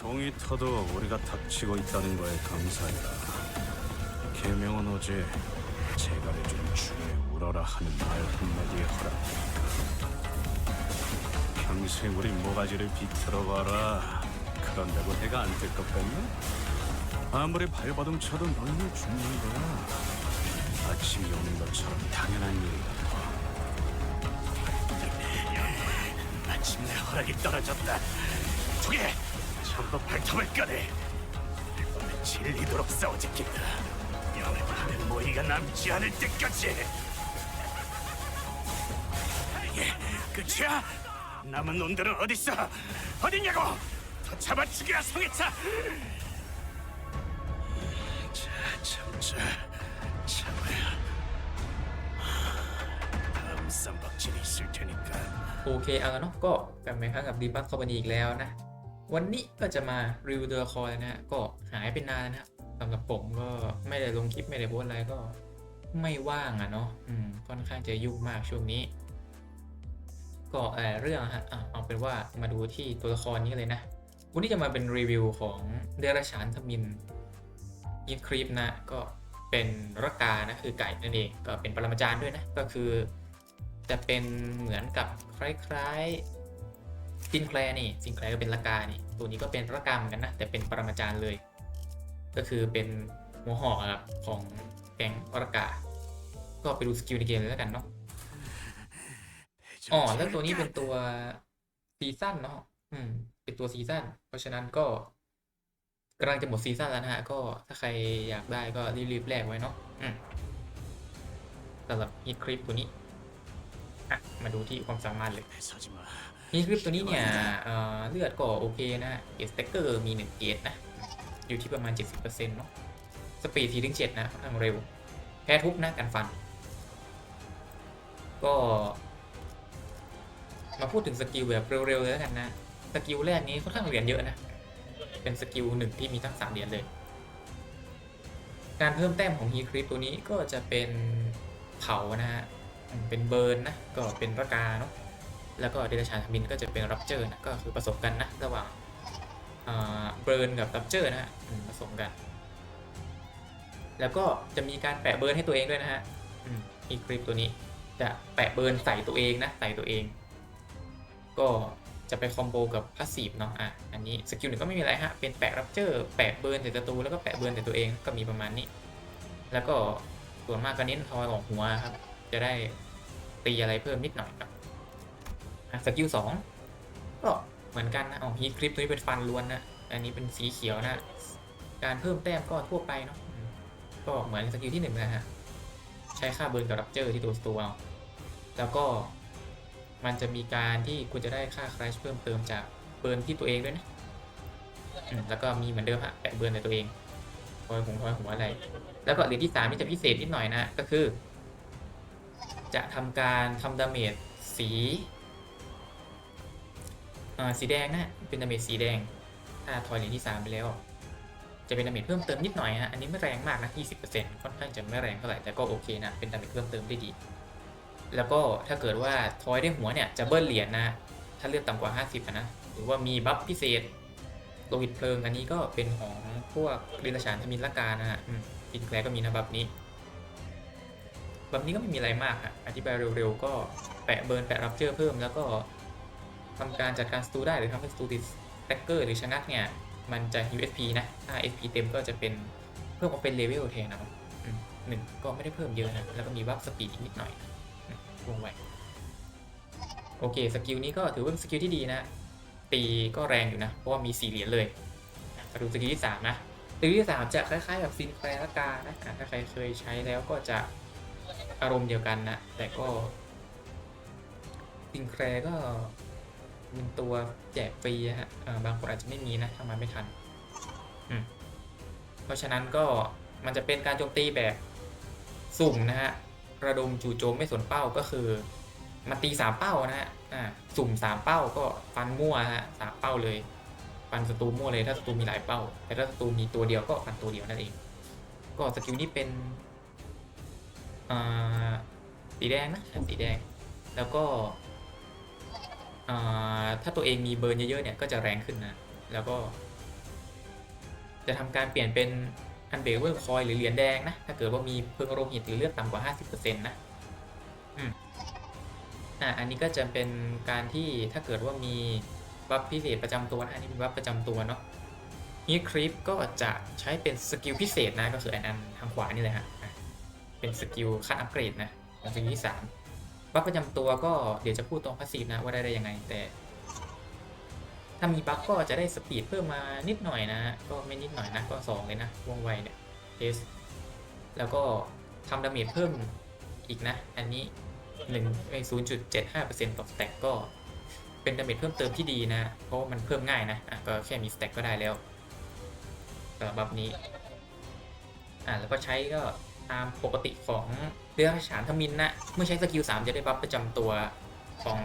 동이 터도 우리가 닥치고 있다는 거에 감사해라. 계명은 어제 제갈의 좀 중에 울어라 하는 말 한마디에 허락했다. 평생 우리 모가지를 비틀어봐라. 그런다고 해가 안 될 것 같나? 아무리 발버둥 쳐도 너희는 죽는 거야. 아침이 오는 것처럼 당연한 일이다. 마침내 허락이 떨어졌다. 저게 전부 발톱을 꺼내. 이번엔 질리도록 싸워짓겠다. 영원한 모이가 남지 않을 때까지. 이게 끝이야? 남은 놈들은 어딨어? 어딨냐고? 더 잡아 죽여야 성의차. 자, 참자, 참아야. 다음 쌈박질이 있을 테니까. โอเคเอาละเนาะก็กลับมาครั้งกับดีบัคคอมพานีอีกแล้วนะ วันนี้ก็จะมารีวิวตัวละครนะฮะ ก็หายไปนานนะสำหรับผมก็ไม่ได้ลงคลิปไม่ได้โพสอะไรก็ไม่ว่างอะเนาะอืมค่อนข้างจะยุ่งมากช่วงนี้ ก็เออเรื่องฮะอะเอาเป็นว่ามาดูที่ตัวละครนี้เลยนะวันนี้จะมาเป็นรีวิวของเดรัจฉานทมินยินครีปนะ ก็เป็นรกานะคือไก่นั่นเองก็เป็นปรมาจารย์ด้วยนะ ก็คือ จะเป็นเหมือนกับคล้ายๆ ซินแคลร์นี่ซินแคลร์ก็เป็นละกานี่ตัวนี้ก็เป็นละกาเหมือนกันนะแต่เป็นปรมาจารย์เลย ก็คือเป็นหัวหอกอะครับของแก๊งละกาก็ไปดูสกิลในเกมเลยแล้วกันเนาะอ๋อแล้วตัวนี้เป็นตัวซีซั่นเนาะอืม เป็นตัวซีซั่นเพราะฉะนั้นก็กำลังจะหมดซีซั่นแล้วนะฮะ ก็ถ้าใครอยากได้ก็รีบๆแลกไว้เนาะอืมสำหรับฮิตคลิปตัวนี้ อะ มาดูที่ความสามารถเลย นี่คลิปตัวนี้เนี่ยเลือดก็โอเคนะเอสเต็กเกอร์มี1เกสนะ อยู่ที่ประมาณ 70%เปนาะสปีดทีถึงเจ็ดนะค่างเร็ว แพ้ทุบนะกันฟัน ก็ มาพูดถึงสกิลแบบเร็วๆเลยแล้วกันนะ สกิลแรกนี้ค่อนข้างเหรียญเยอะนะ เป็นสกิลหนึ่งที่มีทั้งสามเหรียญเลย การเพิ่มแต้มของฮีคริปตัวนี้ก็จะเป็นเผานะฮะเป็นเบิร์นนะ ก็เป็นระกาเนาะ แล้วก็เดลชานทมินก็จะเป็นรับเจอร์นะก็คือผสมกันนะระหว่างเบิร์นกับรับเจอร์นะฮะผสมกัน แล้วก็จะมีการแปะเบิร์นให้ตัวเองด้วยนะฮะฮีคริปตัวนี้จะแปะเบิร์นใส่ตัวเองนะใส่ตัวเอง ก็จะไปคอมโบกับพาสซีฟเนาะอะอันนี้สกิลหนึ่งก็ไม่มีอะไรฮะเป็นแปะรับเจอร์แปะเบิร์นใส่ศัตรูแล้วก็แปะเบิร์นใส่ตัวเองก็มีประมาณนี้ แล้วก็ส่วนมากก็เน้นทอยออกหัวครับจะได้ตีอะไรเพิ่มนิดหน่อยครับ อะสกิลสองก็เหมือนกันนะอ๋อฮีทคลิปตัวนี้เป็นฟันล้วนนะอันนี้เป็นสีเขียวนะ การเพิ่มแต้มก็ทั่วไปเนาะก็เหมือนสกิลที่หนึ่งนะฮะใช้ค่าเบิร์นกับรับเจอร์ที่ตัวสตูเอาแล้วก็มันจะมีการที่คุณจะได้ค่าคราชเพิ่มเติมจากเบิร์นที่ตัวเองด้วยนะแล้วก็มีเหมือนเดิมฮะแปะเบิร์นในตัวเองทอยหัวทอยหัวอะไร แล้วก็เหรียญที่สามนี่จะพิเศษนิดหน่อยนะก็คือ จะทำการทำดาเมจสี อ่าสีแดงนะเป็นดาเมจสีแดง ถ้าทอยเหรียญที่สามไปแล้ว จะเป็นดาเมจเพิ่มเติมนิดหน่อยฮะอันนี้ไม่แรงมากนะ 20%ค่อนข้างจะไม่แรงเท่าไหร่แต่ก็โอเคนะเป็นดาเมจเพิ่มเติมได้ดี แล้วก็ถ้าเกิดว่าทอยได้หัวเนี่ยจะเบิ้ลเหรียญนะ ถ้าเลือดต่ำกว่า 50นะหรือว่ามีบัฟพิเศษโลหิตเพลิงอันนี้ก็เป็นของพวกเรนชานทมินละกานะฮะอินแคลก็มีนะบัฟนี้บัฟนี้ก็ไม่มีอะไรมากฮะอธิบายเร็วๆก็แปะเบิร์นแปะรับเจอร์เพิ่มแล้วก็ ทำการจัดการสตูได้หรือทำให้สตูติดแท็กเกอร์หรือชนะเนี่ย มันจะ USP นะ ถ้า SP เต็มก็จะเป็นเพิ่มมาเป็นเลเวลแทนนะครับหนึ่งก็ไม่ได้เพิ่มเยอะนะ แล้วก็มีบัฟสปีดอีกนิดหน่อยอืมวงไว้โอเค สกิลนี้ก็ถือว่าเป็นสกิลที่ดีนะ ตีก็แรงอยู่นะ เพราะว่ามีสี่เหรียญเลยมาดูสกิลที่สามนะสกิลที่สามจะคล้ายๆแบบซินแคลร์กานะถ้าใครเคยใช้แล้วก็จะอารมณ์เดียวกันนะ แต่ก็ซินแคลร์ก็ เป็นตัวแจกฟรีฮะบางคนอาจจะไม่มีนะทำมาไม่ทัน เพราะฉะนั้นก็มันจะเป็นการโจมตีแบบสุ่มนะฮะ ระดมจู่โจมไม่สนเป้าก็คือมันตีสามเป้านะฮะอ่าสุ่มสามเป้าก็ฟันมั่วฮะสามเป้าเลย ฟันศัตรูมั่วเลยถ้าศัตรูมีหลายเป้า แต่ถ้าศัตรูมีตัวเดียวก็ฟันตัวเดียวนั่นเอง ก็สกิลนี้เป็นสีแดงนะสีแดง แล้วก็ ถ้าตัวเองมีเบิร์นเยอะๆเนี่ยก็จะแรงขึ้นนะ แล้วก็ จะทำการเปลี่ยนเป็นอันเบเวอร์คอยหรือเหรียญแดงนะ ถ้าเกิดว่ามีเพิงโลหิตหรือเลือดต่ำกว่า 50%นะอืมอ่าอันนี้ก็จะเป็นการที่ถ้าเกิดว่ามีบัฟพิเศษประจำตัวนะอันนี้เป็นบัฟประจำตัวเนาะนี่คลิปก็จะใช้เป็นสกิลพิเศษนะก็คืออันนั้นทางขวานี่เลยฮะอะเป็นสกิลขั้นอัปเกรดนะของสกิลที่สาม บัฟประจำตัวก็เดี๋ยวจะพูดตรงพาสซีฟนะว่าได้ได้ยังไงแต่ ถ้ามีบัฟก็จะได้สปีดเพิ่มมานิดหน่อยนะ ก็ไม่นิดหน่อยนะก็2เลยนะวงไวเนี่ยเทสแล้วก็ทำดาเมจเพิ่มอีกนะ อันนี้1ไอ้0.75%ต่อสแต็กก็เป็นดาเมจเพิ่มเติมที่ดีนะ เพราะามันเพิ่มง่ายนะะก็แค่มีสแต็กก็ได้แล้วสำหรับบัฟนี้ อะแล้วก็ใช้ก็ ตามปกติของเรือฉานทมินนะ เมื่อใช้สกิล 3 จะได้บัฟประจำตัวของ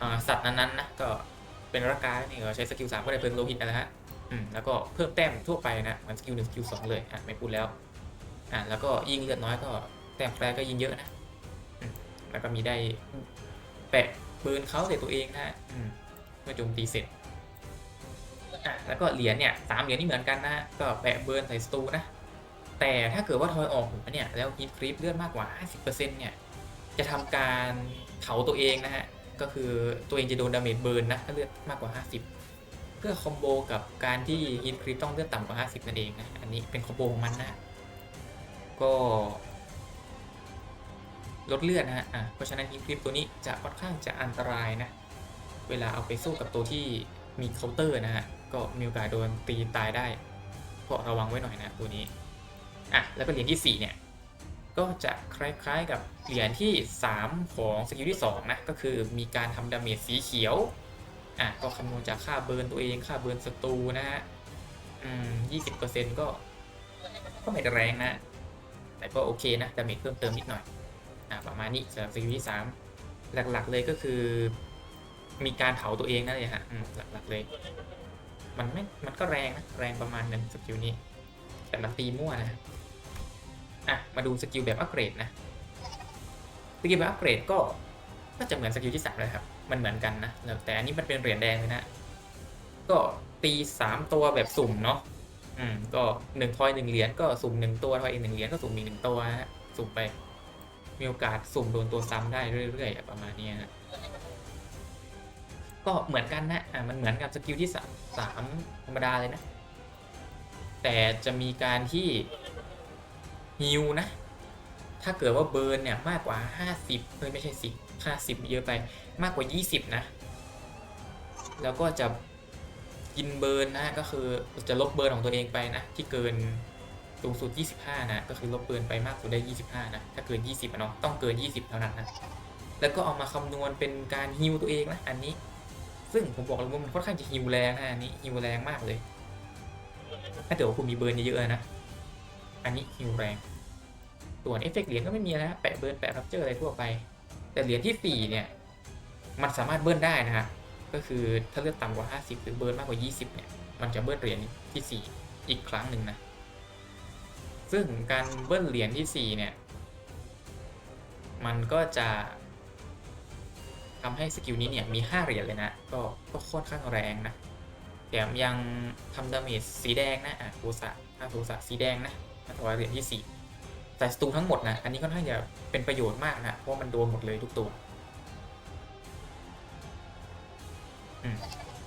อสัตว์นั้นๆนะก็เป็นรักการนี่ก็ใช้สกิลสามก็ได้เพิ่มโลหิตนะฮะอืมแล้วก็เพิ่มแต้มทั่วไปนะเหมันสกิลหนึ่งสกิลสองเลยอะไม่พูดแล้วอะแล้วก็ยิงเลือดน้อยก็แต้มแปรก็ยิงเยอะนะแล้วก็มีได้แปะปืนเขาใส่ตัวเองนะอืมเมื่อโจมตีเสร็จแล้วก็เหรียญเนี่ยสามเหรียญนี่เหมือนกันนะฮะก็แปะเบิร์นใส่สตูนะ แต่ถ้าเกิดว่าทอยออกหัวเนี่ยแล้วฮิตคลิปเลือดมากกว่า 50%เนี่ยจะทำการเผาตัวเองนะฮะ ก็คือตัวเองจะโดนดาเมจเบิร์นนะถ้าเลือดมากกว่า 50 เพื่อคอมโบกับการที่ฮิตคลิปต้องเลือดต่ำกว่า 50 นั่นเองนะ อันนี้เป็นคอมโบของมันนะ ก็ ลดเลือดนะฮะอะเพราะฉะนั้นฮิตคลิปตัวนี้จะค่อนข้างจะอันตรายนะ เวลาเอาไปสู้กับตัวที่มีเคาน์เตอร์นะฮะ ก็มีโอกาสโดนตีตายได้ ก็ระวังไว้หน่อยนะตัวนี้ อะแล้วก็เหรียญที่ 4 เนี่ย ก็จะคล้ายๆกับเหรียญที่ 3 ของสกิลที่ 2 นะ ก็คือมีการทำดาเมจสีเขียว อะก็คำนวณจากค่าเบิร์นตัวเองค่าเบิร์นศัตรูนะฮะ อืมยี่สิบเปอร์เซ็นต์ก็ก็ไม่ได้แรงนะ แต่ก็โอเคนะดาเมจเพิ่มเติมนิดหน่อย อะประมาณนี้สำหรับสกิลที่ 3 หลักๆเลยก็คือ มีการเผาตัวเองนั่นเลยฮะหลักๆเลย มันไม่ มันก็แรงนะ แรงประมาณหนึงสกิลนี้แต่มันตีมั่วนะ อะมาดูสกิลแบบอัปเกรดนะสกิลแบบอัปเกรดก็ก็จะเหมือนสกิลที่สามเลยครับ มันเหมือนกันนะ แต่อันนี้มันเป็นเหรียญแดงเลยนะ ก็ตีสามตัวแบบสุ่มเนาะ อืม ก็หนึ่งทอยหนึ่งเหรียญก็สุ่มหนึ่งตัวทอยอีกหนึ่งเหรียญก็สุ่มอีกหนึ่งตัวฮะ สุ่มไป มีโอกาสสุ่มโดนตัวซ้ำได้เรื่อยๆประมาณนี้ยฮะก็เหมือนกันนะ อะมันเหมือนกับสกิลที่สามสามธรรมดาเลยนะ แต่จะมีการที่ ฮิวนะ ถ้าเกิดว่าเบิร์นเนี่ยมากกว่า 50เอ้ยไม่ใช่สิ50เยอะไปมากกว่า 20 นะ แล้วก็จะกินเบิร์นนะก็คือจะลบเบิร์นของตัวเองไปนะ ที่เกินสูงสุด 25 นะ ก็คือลบเบิร์นไปมากสุดได้ 25 นะ ถ้าเกิน 20อะเนาะ ต้องเกิน 20 เท่านั้นนะ แล้วก็เอามาคำนวณเป็นการฮิวตัวเองนะ อันนี้ ซึ่งผมบอกเลยว่ามันค่อนข้างจะฮิวแรงนะอันนี้ฮิวแรงมากเลย ถ้าเกิดว่าคุณมีเบิร์นเยอะๆนะ อันนี้ฮิวแรง ส่วนเอฟเฟกต์เหรียญก็ไม่มีนะแปะเบิร์นแปะรับเจออะไรทั่วไป แต่เหรียญที่ 4 เนี่ย มันสามารถเบิร์นได้นะฮะก็คือถ้าเลือดต่ำกว่า 50 หรือเบิร์นมากกว่า 20 เนี่ย มันจะเบิร์นเหรียญที่ 4 อีกครั้งหนึ่งนะ ซึ่งการเบิร์นเหรียญที่ 4 เนี่ย มันก็จะทำให้สกิลนี้เนี่ยมี 5 เหรียญเลยนะ ก็ก็ค่อนข้างแรงนะแถมยังทำดาเมจสีแดงนะอะโทสะถ้าโทสะสีแดงนะ มาถวาเหรียญที่4แต่สตูทั้งหมดนะอันนี้ค่อนข้างจะเป็นประโยชน์มากนะเพราะมันโดนหมดเลยทุกตัว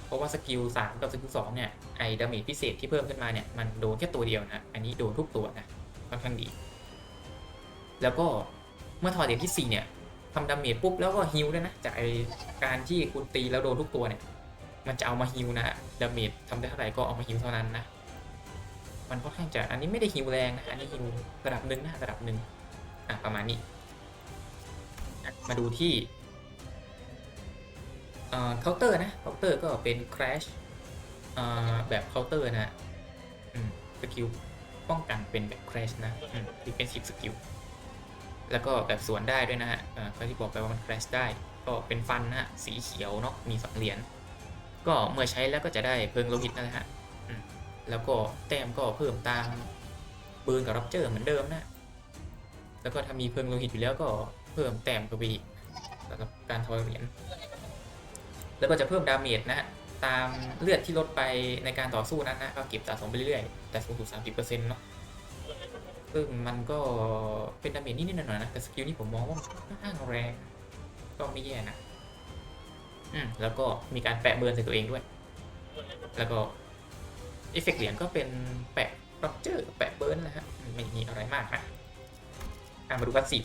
เพราะว่าสกิลสามกับสกิลสองเนี่ยไอ้ดาเมจพิเศษที่เพิ่มขึ้นมาเนี่ยมันโดนแค่ตัวเดียวนะอันนี้โดนทุกตัวนะค่อนข้างดี แล้วก็เมื่อถอดเหรียญที่สี่เนี่ยทำดาเมจปุ๊บแล้วก็ฮิลด้วยนะจากไอการที่คุณตีแล้วโดนทุกตัวเนี่ยมันจะเอามาฮิลนะดาเมจทำได้เท่าไหร่ก็เอามาฮิลเท่านั้นนะ มันค่อนข้างจะอันนี้ไม่ได้ฮิวแรงนะอันนี้ฮิวระดับหนึ่งนะระดับหนึ่งอะประมาณนี้มาดูที่เอ่อเคาน์เตอร์นะเคาน์เตอร์ก็เป็น crash เอ่อแบบเคาน์เตอร์นะอืมสกิลป้องกันเป็นแบบ crash นะอืม defensive skill แล้วก็แบบสวนได้ด้วยนะฮะเอ่อที่บอกไปว่ามัน crash ได้ ก็เป็นฟันนะฮะสีเขียวเนาะมีสองเหรียญก็เมื่อใช้แล้วก็จะได้เพิงโลหิตนั่นแหละฮะ แล้วก็แต้มก็เพิ่มตามเบิร์นกับรับเจอเหมือนเดิมนะ แล้วก็ถ้ามีเพลิงโลหิตอยู่แล้วก็เพิ่มแต้มเข้าไปอีกสำหรับการทอยเหรียญ แล้วก็จะเพิ่มดาเมจนะตามเลือดที่ลดไปในการต่อสู้นั้นนะก็เก็บสะสมไปเรื่อยๆ แต่สูงสุด 30%เนาะ ซึ่งมันก็เป็นดาเมจนิดๆหน่อยๆนะ แต่สกิลนี้ผมมองว่ามันค่อนข้างแรง ก็ไม่แย่นะ อืม แล้วก็มีการแปะเบิร์นใส่ตัวเองด้วย แล้วก็ เอฟเฟกต์เหรียญก็เป็นแปะร็อกเจอร์แปะเบิร์นนะฮะไม่มีอะไรมากนะอะมาดูพาสซีฟ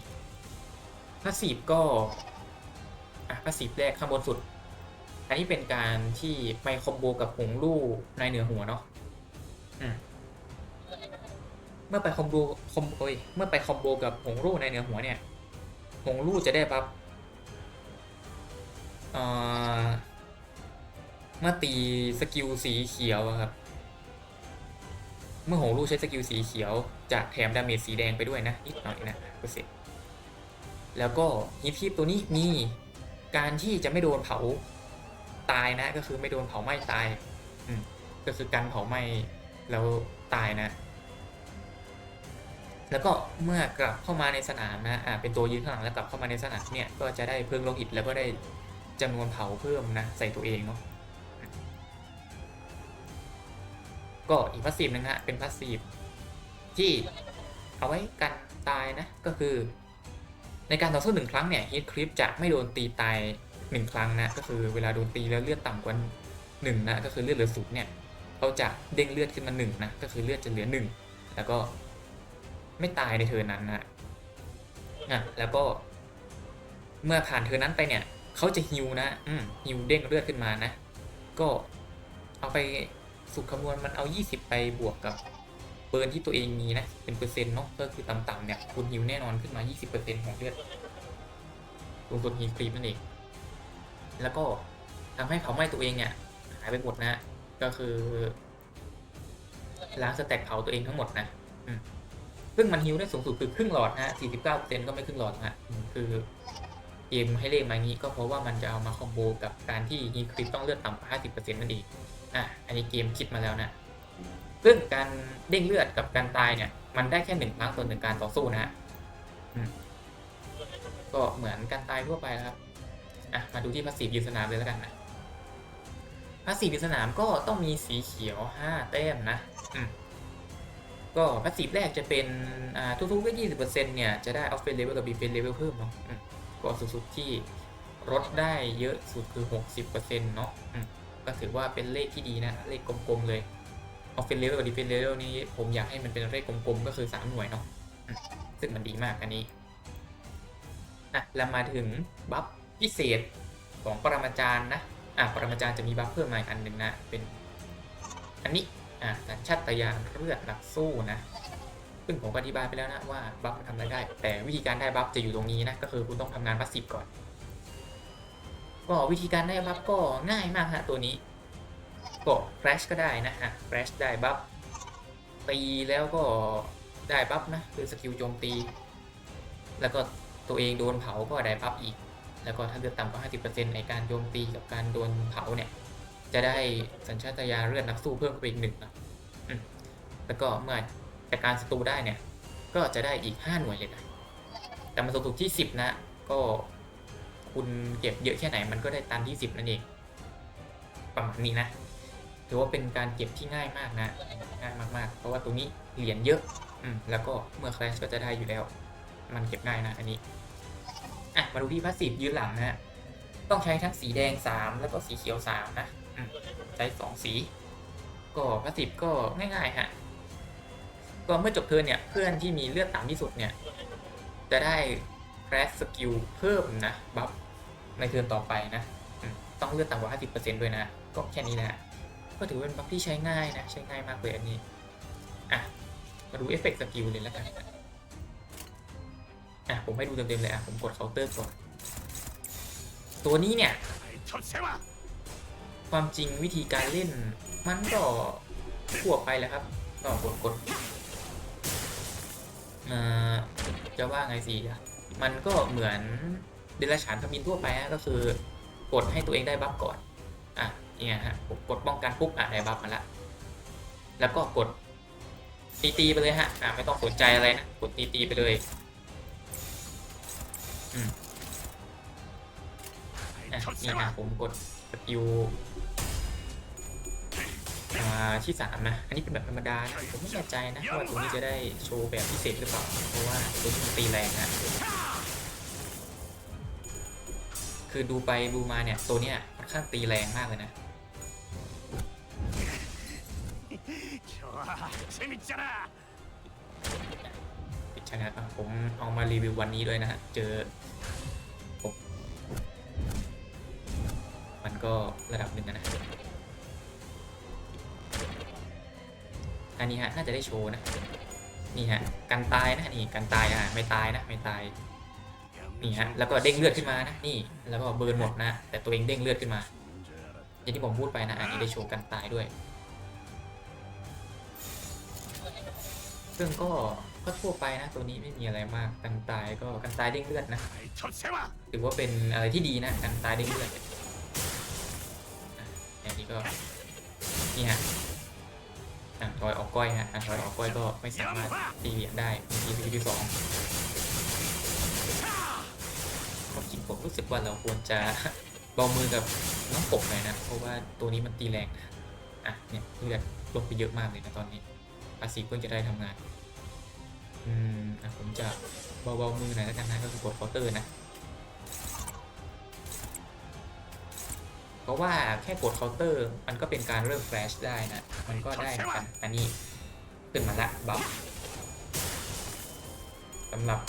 พาสซีฟก็อะพาสซีฟแรกข้างบนสุด อันนี้เป็นการที่ไปคอมโบกับหงลู่ในเหนือหัวเนาะอืมเมื่อไปคอมโบคอมโอยเมื่อไปคอมโบกับหงลู่ในเหนือหัวเนี่ยหงลู่จะได้บัฟเอ่อเมื่อตีสกิลสีเขียวครับ เมื่อหงลู่ใช้สกิลสีเขียว จะแถมดาเมจสีแดงไปด้วยนะนิดหน่อยนะเปอร์เซ็นต์แล้วก็ฮิตทีตัวนี้มีการที่จะไม่โดนเผาตายนะ ก็คือไม่โดนเผาไหม้ตาย อืมก็คือการเผาไหม้แล้วตายนะ แล้วก็เมื่อกลับเข้ามาในสนามนะอ่าเป็นตัวยืนข้างหลังแล้วกลับเข้ามาในสนามเนี่ยก็จะได้เพิ่มโลหิตแล้วก็ได้จำนวนเผาเพิ่มนะใส่ตัวเองเนาะ ก็อีกพาสซีฟนึงฮะเป็นพาสซีฟที่เอาไว้กันตายนะก็คือ ในการต่อสู้หนึ่งครั้งเนี่ยฮิตคลิปจะไม่โดนตีตายหนึ่งครั้งนะก็คือเวลาโดนตีแล้วเลือดต่ำกว่าหนึ่งนะก็คือเลือดเหลือศูนย์เนี่ยเขาจะเด้งเลือดขึ้นมาหนึ่งนะก็คือเลือดจะเหลือหนึ่งแล้วก็ไม่ตายในเทิร์นั้นนะอะแล้วก็ เมื่อผ่านเทิร์นนั้นไปเนี่ยเขาจะฮิวนะอืมฮิวเด้งเลือดขึ้นมานะ ก็เอาไป สุขคำนวณมันเอา 20 ไปบวกกับเบิร์นที่ตัวเองมีนะ เป็นเปอร์เซ็นต์เนาะก็คือต่ำๆเนี่ยคุณฮิวแน่นอนขึ้นมา 20%ของเลือดสูงสุดฮีครีปนั่นเอง แล้วก็ทำให้เผาไหม้ตัวเองเนี่ยหายไปหมดนะ ก็คือล้างสแต็กเผาตัวเองทั้งหมดนะซึ่งมันฮิวได้สูงสุดคือครึ่งหลอดนะ49%ก็ไม่ครึ่งหลอดนะคือเกมให้เลขมางี้ก็เพราะว่ามันจะเอามาคอมโบกับการที่ฮีครีปต้องเลือดต่ำกว่า50%นั่นเอง อะอันนี้เกมคิดมาแล้วนะซึ่งการเด้งเลือดกับการตายเนี่ย มันได้แค่หนึ่งครั้งต่อหนึ่งการต่อสู้นะฮะก็เหมือนการตายทั่วไปแล้วครับอะมาดูที่พาสีฟยืนสนามเลยแล้วกันนะพาสีฟยืนสนามก็ต้องมีสีเขียว5แต้มนะอืมก็พาสซีฟแรกจะเป็นอ่าทุกๆก็20%เนี่ย จะได้ออฟเฟนเลเวลกับบีเฟนเลเวลเพิ่มเนาะก็สุดๆที่ลดได้เยอะสุดคือ60%เปอร์เซ็นาะอืม ก็ถือว่าเป็นเลขที่ดีนะ เลขกลมๆเลยออฟเฟนเลเวลกับดีเฟนเลเวลนี้ผมอยากให้มันเป็นเลขกลมๆก็คือ 3 หน่วยเนาะซึ่งมันดีมากอันนี้อะแล้วมาถึงบัฟพิเศษของปรมาจารย์นะอะปรมาจารย์จะมีบัฟเพิ่มมาอีกอันหนึ่งนะเป็นอันนี้อะสัญชาตญาณเลือดนักสู้นะซึ่งผมก็อธิบายไปแล้วนะว่าบัฟมันทำอะไรได้ แต่วิธีการได้บัฟจะอยู่ตรงนี้นะก็คือคุณต้องทำงานพาสซีฟก่อน ก็วิธีการได้บัฟก็ง่ายมากฮะตัวนี้ ก็แครชก็ได้นะอะแครชได้บัฟตีแล้วก็ได้บัฟนะคือสกิลโจมตี แล้วก็ตัวเองโดนเผาก็ได้บัฟอีก แล้วก็ถ้าเลือดต่ำกว่า 50%ในการโจมตีกับการโดนเผาเนี่ย จะได้สัญชาตญาณเลือดนักสู้เพิ่มขึ้นไปอีกหนึ่งนะแล้วก็เมื่อจัดการศัตรูได้เนี่ย ก็จะได้อีก 5 หน่วยเลยนะแต่มันสูงสุดที่ 10 นะ ก็ คุณเก็บเยอะแค่ไหนมันก็ได้ตันที่10นั่นเอง ประมาณนี้นะ ถือว่าเป็นการเก็บที่ง่ายมากนะ ง่ายมากๆ เพราะว่าตรงนี้เหรียญเยอะ อืม แล้วก็เมื่อแคลชก็จะได้อยู่แล้ว มันเก็บง่ายนะ อันนี้ อะ มาดูที่พาสซีฟยืนหลังนะฮะต้องใช้ทั้งสีแดง3แล้วก็สีเขียว3นะ อืม ใช้2สี ก็พาสซีฟก็ง่ายๆฮะ ก็เมื่อจบเทิร์นเนี่ย เพื่อนที่มีเลือดต่ำที่สุดเนี่ย จะได้แครสสกิลเพิ่มนะ บัฟ เทิร์นต่อไปนะ ต้องเลือดต่ำกว่า 50%ด้วยนะ ก็แค่นี้นะฮะก็ถือเป็นบัฟที่ใช้ง่ายนะ ใช้ง่ายมากเลยอันนี้ อะ มาดูเอฟเฟกต์สกิลเลยแล้วกัน อะ ผมให้ดูเต็มๆเลยอะ ผมกดเคาน์เตอร์ก่อน ตัวนี้เนี่ย ความจริงวิธีการเล่นมันก็ทั่วไปแหละครับก็กดกดจะว่าไงสิอะมันก็เหมือน เดรัจฉานขมินทั่วไปฮะก็คือกดให้ตัวเองได้บัฟก่อนอะเนี่ยฮะผมกดป้องกันปุ๊บอะได้บัฟมาละแล้วก็กดตีตีไปเลยฮะอะไม่ต้องสนใจอะไรนะกดตีตีไปเลยอืมอะนี่นะผมกดสกิลอ่าที่สามนะอันนี้เป็นแบบธรรมดานะผมไม่แน่ใจนะว่าตัวนี้จะได้โชว์แบบพิเศษหรือเปล่า เพราะว่าตัวนี้มันตีแรงนะ คือดูไปดูมาเนี่ย ตัวเนี้ยค่อนข้างตีแรงมากเลยนะปิดชนะผมเอามารีวิววันนี้ด้วยนะฮะ เจอ มันก็ระดับหนึ่งนะ อันนี้ฮะ น่าจะได้โชว์นะ นี่ฮะ กันตายนะ นี่ กันตายอะ ไม่ตายนะ ไม่ตาย นี่ฮะแล้วก็เด้งเลือดขึ้นมานะนี่แล้วก็เบิร์นหมดนะ แต่ตัวเองเด้งเลือดขึ้นมา อย่างที่ผมพูดไปนะอันนี้ได้โชว์กันตายด้วย ซึ่งก็ก็ทั่วไปนะตัวนี้ไม่มีอะไรมากกันตายก็กันตายเด้งเลือดนะถือว่าเป็นอะไรที่ดีนะกันตายเด้งเลือดอย่างนี้ก็นี่ฮะทางทอยออกก้อยฮะทางทอยออกก้อยก็ไม่สามารถตีเหรียญได้มีทีที่สอง สึกว่าเราควรจะเบามือกับน้องกบหน่อยนะ เพราะว่าตัวนี้มันตีแรงนะอะเนี่ยเลือดลดไปเยอะมากเลยนะตอนนี้ภาษีเพิ่งจะได้ทำงาน อืมอะผมจะเบาๆมือหน่อยแล้วกันนะก็คือกดเคาน์เตอร์นะ เพราะว่าแค่กดเคาน์เตอร์ มันก็เป็นการเริ่มแฟลชได้นะ มันก็ได้เหมือนกันอันนี้ขึ้นมาละบัฟสำหรับ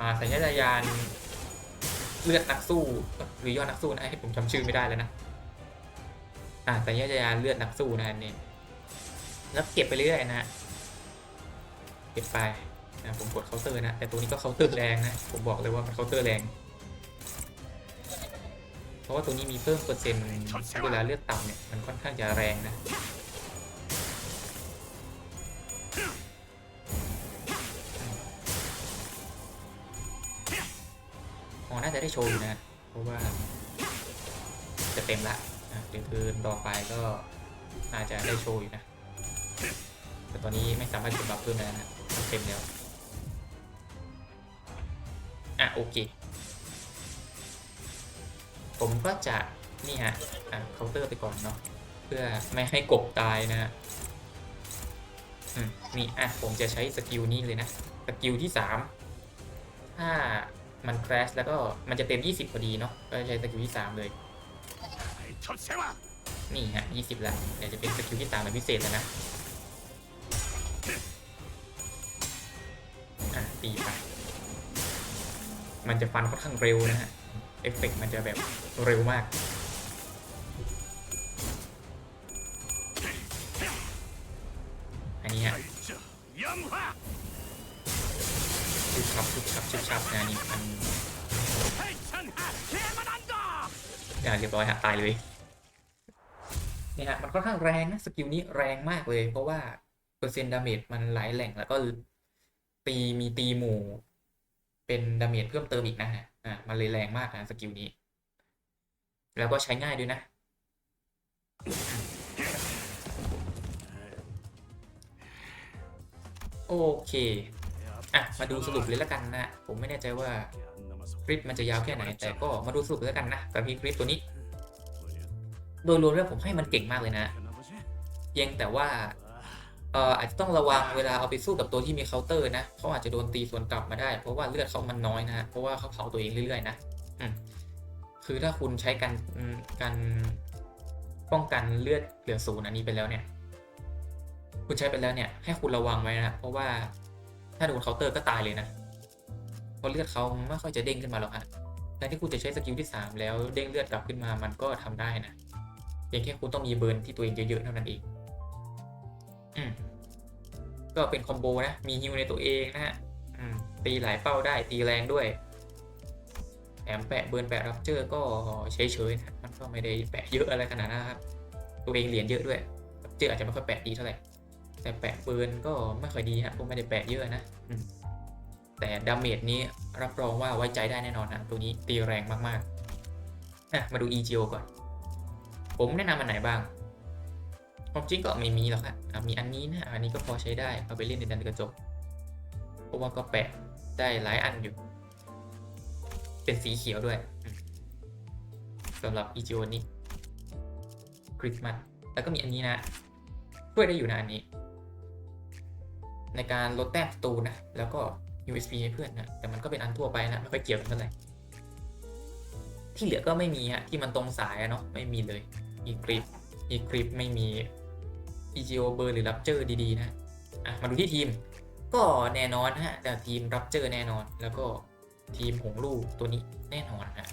อ่าสัญญาณยาน เลือดนักสู้ หรือยอดนักสู้นะให้ผมจำชื่อไม่ได้แล้วนะอ่าสัญญาณยาเลือดนักสู้นะอันนี้แล้วเก็บไปเรื่อยๆนะเก็บไปนะผมกดเคาน์เตอร์นะ แต่ตัวนี้ก็เคาน์เตอร์แรงนะ ผมบอกเลยว่ามันเคาน์เตอร์แรง เพราะว่าตัวนี้มีเพิ่มเปอร์เซ็นต์เวลาเลือดต่ำเนี่ย มันค่อนข้างจะแรงนะ ได้โชว์อยู่นะ เพราะว่า จะเต็มละอะเดี๋ยวคืนต่อไปก็น่าจะได้โชว์อยู่นะ แต่ตอนนี้ไม่สามารถกดบัฟเพิ่มได้นะเต็มแล้ว อะโอเค ผมก็จะนี่ฮะอะเคาน์เตอร์ไปก่อนเนาะ เพื่อไม่ให้กบตายนะฮะมนี่อะผมจะใช้สกิลนี้เลยนะ สกิลที่3ถ้า มันแครชแล้วก็มันจะเต็ม 20พอดีเนาะก็ใช้สกิลที่ 3 เลยนี่ฮะ20แล้วเดี๋ยวจะเป็นสกิลที่3แบบพิเศษแล้วนะอะตีไปมันจะฟันค่อนข้างเร็วนะฮะเอฟเฟกมันจะแบบเร็วมากอันนี้ฮะ ชับชุบชับชุบชับนะนี่มันอย่าเรียบร้อยฮะตายเลยเนี่ฮะมันค่อนข้างแรงนะสกิลนี้แรงมากเลย เพราะว่าเปอร์เซ็นต์ดาเมจมันหลายแหล่งแล้วก็ตีมีตีหมู่เป็นดาเมจเพิ่มเติมอีกนะฮะอ่ามันเลยแรงมากนะสกิลนี้ แล้วก็ใช้ง่ายด้วยนะโอเค อะมาดูสรุปเลยล้วกันนะ ผมไม่แน่ใจว่าคลิปมันจะยาวแค่ไหน แต่ก็มาดูสรุปเลยแล้วกันนะกับพี่คลิปตัวนี้ โดยรวมแล้วผมให้มันเก่งมากเลยนะเพียงแต่ว่าเอ่ออาจจะต้องระวังเวลาเอาไปสู้กับตัวที่มีเคาน์เตอร์นะเขาอาจจะโดนตีสวนกลับมาได้ เพราะว่าเลือดเขามันน้อยนะ เพราะว่าเขาเผาตัวเองเรื่อยๆนะคือถ้าคุณใช้การการป้องกันเลือดเหลือศูนย์อันนี้ไปแล้วเนี่ย คุณใช้ไปแล้วเนี่ย ให้คุณระวังไว้นะเพราะว่า ถ้าโดนเคาน์เตอร์ก็ตายเลยนะเพราะเลือดเขาไม่ค่อยจะเด้งขึ้นมาหรอกฮะแต่ที่คุณจะใช้สกิลที่สามแล้วเด้งเลือดกลับขึ้นมามันก็ทำได้นะเพียงแค่คุณต้องมีเบิร์นที่ตัวเองเยอะๆเท่านั้นเองอืมก็เป็นคอมโบนะ มีฮิวในตัวเองนะฮะอืมตีหลายเป้าได้ตีแรงด้วยแถมแปะเบิร์นแปะรับเจอร์ก็เฉยๆนะมันก็ไม่ได้แปะเยอะอะไรขนาดนั้นครับ ตัวเองเหรียญเยอะด้วยรับเจอร์อาจจะไม่ค่อยแปะดีเท่าไหร่ แต่แปะเบิร์นก็ไม่ค่อยดีฮะก็ไม่ได้แปะเยอะนะอืมแต่ดาเมจนี้รับรองว่าไว้ใจได้แน่นอนฮะตัวนี้ตีแรงมากๆอะมาดู EGO ก่อน ผมแนะนำอันไหนบ้างความจริงก็ไม่มีหรอกครับอะมีอันนี้นะอันนี้ก็พอใช้ได้เอาไปเล่นในดันกระจกเพราะว่าก็แปะได้หลายอันอยู่ เป็นสีเขียวด้วยอืมสำหรับอีจิโอนี้คริสต์มาสแล้วก็มีอันนี้นะช่วยได้อยู่นะอันนี้ ในการลดแต้มศัตรูนะ แล้วก็ USP ให้เพื่อนนะ แต่มันก็เป็นอันทั่วไปนะ ไม่ค่อยเกี่ยวกันเท่าไหร่ ที่เหลือก็ไม่มีฮะ ที่มันตรงสายเนาะ ไม่มีเลย อีกริปอีกริปไม่มี EGO เบอร์หรือรับเจอดีๆนะ อะ มาดูที่ทีม ก็แน่นอนฮะ แต่ทีมรับเจอแน่นอน แล้วก็ทีมหงลู่ตัวนี้แน่นอนฮะ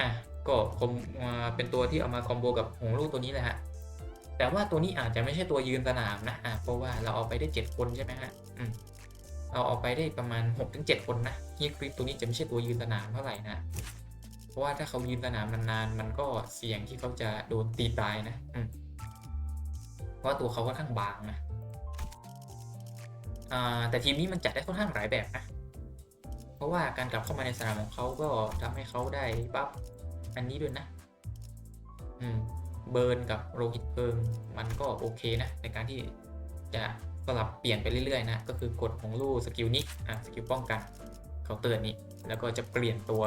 อะ ก็คอมเป็นตัวที่เอามาคอมโบกับหงลู่ตัวนี้แหละฮะ แต่ว่าตัวนี้อาจจะไม่ใช่ตัวยืนสนามนะอะเพราะว่าเราเอาไปได้ 7 คนใช่ไหมฮะอืมเราเอาไปได้ประมาณ 6-7 คนนะฮีคลิปตัวนี้จะไม่ใช่ตัวยืนสนามเท่าไหร่นะ เพราะว่าถ้าเขายืนสนามนานๆ มันก็เสี่ยงที่เขาจะโดนตีตายนะอืมเพราะตัวเขาค่อนข้างบางนะอ่าแต่ทีมนี้มันจัดได้ค่อนข้างหลายแบบนะ เพราะว่าการกลับเข้ามาในสนามของเขาก็ทำให้เขาได้บัฟอันนี้ด้วยนะ อืม เบิร์นกับโรหิตเพลิง มันก็โอเคนะ ในการที่จะสลับเปลี่ยนไปเรื่อยๆนะ ก็คือกดของลู่สกิลนี้อะสกิลป้องกันเคาน์เตอร์นี้ แล้วก็จะเปลี่ยนตัว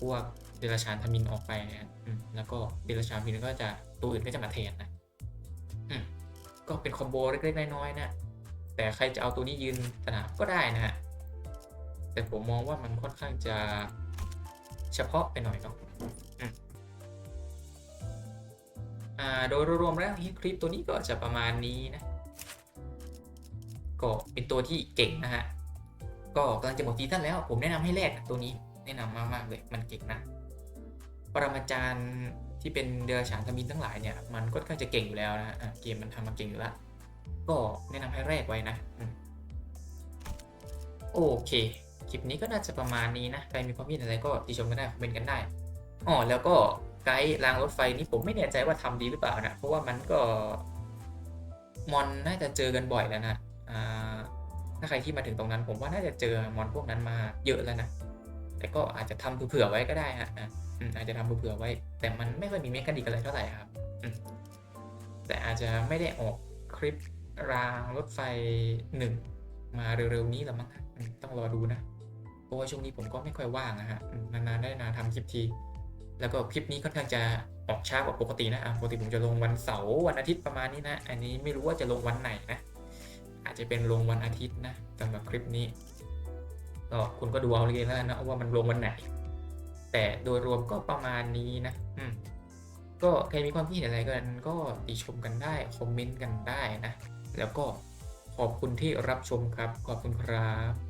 พวกเดลชานทมินออกไปนะแล้วก็เดลชานทมินก็จะตัวอื่นก็จะมาแทนนะก็เป็นคอมโบเล็กๆน้อยๆนะ แต่ใครจะเอาตัวนี้ยืนสนามก็ได้นะฮะ แต่ผมมองว่ามันค่อนข้างจะเฉพาะไปหน่อยเนาะ อ่าโดยรวมๆแล้วฮิตคลิปตัวนี้ก็จะประมาณนี้นะ ก็เป็นตัวที่เก่งนะฮะ ก็กำลังจะหมดซีซั่นแล้ว ผมแนะนำให้แลกตัวนี้แนะนำมากๆเลยมันเก่งนะ ปรมาจารย์ที่เป็นเดรัจฉานทมินทั้งหลายเนี่ยมันก็ค่อนจะเก่งอยู่แล้วนะะเกมมันทำมาเก่งอยู่แล้วก็แนะนำให้แรกไว้นะโอเค คลิปนี้ก็น่าจะประมาณนี้นะ ใครมีความคิดอะไรก็ติชมกันได้คอมเมนต์กันได้อ๋อแล้วก็ ไกด์รางรถไฟนี่ผมไม่แน่ใจว่าทำดีหรือเปล่านะ เพราะว่ามันก็มอนน่าจะเจอกันบ่อยแล้วนะถ้าใครที่มาถึงตรงนั้น ผมว่าน่าจะเจอมอนพวกนั้นมาเยอะแล้วนะ แต่ก็อาจจะทำเผื่อไว้ก็ได้ฮะอาจจะทำเผื่อไว้ แต่มันไม่ค่อยมีเมคานิกอะไรเท่าไหร่ครับแต่อาจจะไม่ได้ออกคลิปรางรถไฟหนึ่งมาเร็วๆนี้หรอมั้งต้องรอดูนะ เพราะว่าช่วงนี้ผมก็ไม่ค่อยว่างนะฮะ นานๆได้นานทำคลิปที แล้วก็คลิปนี้ค่อนข้างจะออกช้ากว่าปกตินะอะปกติผมจะลงวันเสาร์วันอาทิตย์ประมาณนี้นะ อันนี้ไม่รู้ว่าจะลงวันไหนนะ อาจจะเป็นลงวันอาทิตย์นะสำหรับคลิปนี้ก็คุณก็ดูเอาเลยแล้วนะว่ามันลงวันไหน แต่โดยรวมก็ประมาณนี้นะ อืมก็ใครมีความคิดเห็นอะไรกัน ก็ติชมกันได้คอมเมนต์กันได้นะ แล้วก็ขอบคุณที่รับชมครับ ขอบคุณครับ